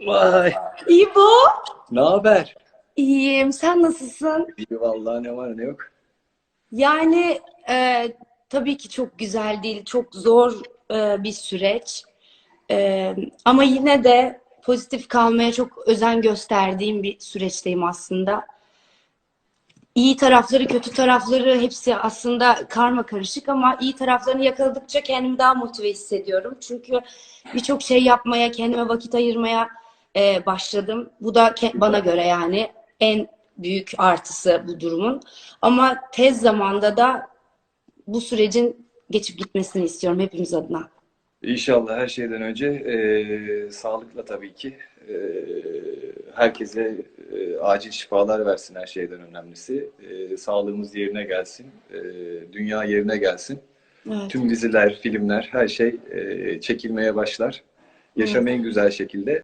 Vay. İbo. Ne haber? İyiyim. Sen nasılsın? İyi vallahi ne var ne yok. Yani e, tabii ki çok güzel değil, çok zor e, bir süreç. E, ama yine de pozitif kalmaya çok özen gösterdiğim bir süreçteyim aslında. İyi tarafları, kötü tarafları hepsi aslında karma karışık ama iyi taraflarını yakaladıkça kendimi daha motive hissediyorum. Çünkü birçok şey yapmaya, kendime vakit ayırmaya e, başladım. Bu da bana göre yani en büyük artısı bu durumun. Ama tez zamanda da bu sürecin geçip gitmesini istiyorum hepimiz adına. İnşallah her şeyden önce eee, sağlıkla tabii ki eee, herkese eee, acil şifalar versin her şeyden önemlisi. Eee, sağlığımız yerine gelsin, eee, dünya yerine gelsin. Evet. Tüm diziler, filmler, her şey eee, çekilmeye başlar. Yaşam en güzel şekilde.